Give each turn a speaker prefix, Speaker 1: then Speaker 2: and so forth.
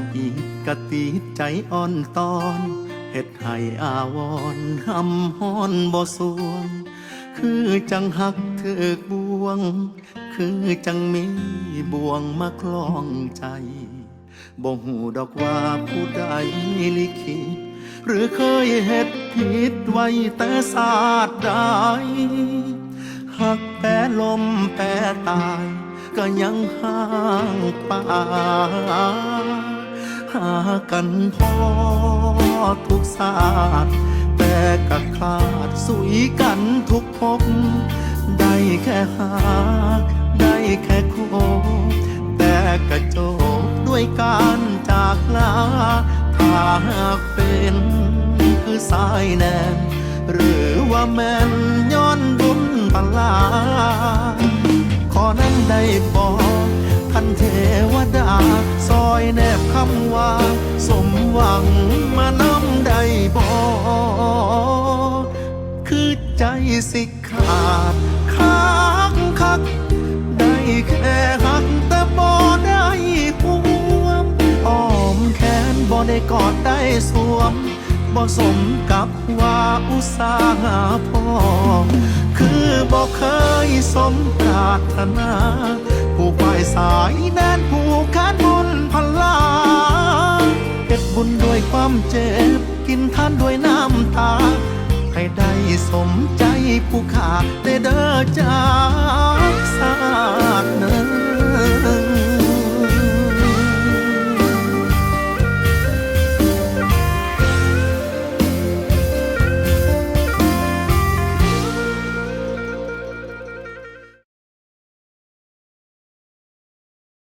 Speaker 1: ำอีกกะตีใจอ่อนตอนเฮ็ดให้อาวรณ์หำฮ้อนบ่สวง คือจังหักเถือกบวง คือจังมีบ่วงมาคล้องใจบ่หูดอกว่าผู้ใดลิขิตหรือเคยเฮ็ดผิดไว้แต่ศาสตร์ใดหักแปรลมแปรตาย ก็ยังห่างป่า หากันพอทุกศาสตร์แต่ก็ขาดสุยกันทุกภพได้แค่หา ได้แค่โคแต่กระโจกด้วยการจากลาถ้าหากเป็นคือสายแนนหรือว่าแม่นย้อนบุญพลาขอนั้นได้บอกท่านเทวดาซอ สิขาดคักคัก ได้แค่หักแต่บ่ได้หวมอ้อมแขนบ่ได้กอดได้สวมบ่สมกับว่าอุตสาหะพอคือบ่เคยสมปรารถนาผู้ฝ่ายสายแดนผู้ขานบุญพลาเก็ดบุญด้วยความเจ็บ กินทานด้วยน้ำตา ให้ได้สมใจ ผู้ขาได้เด้อจ้า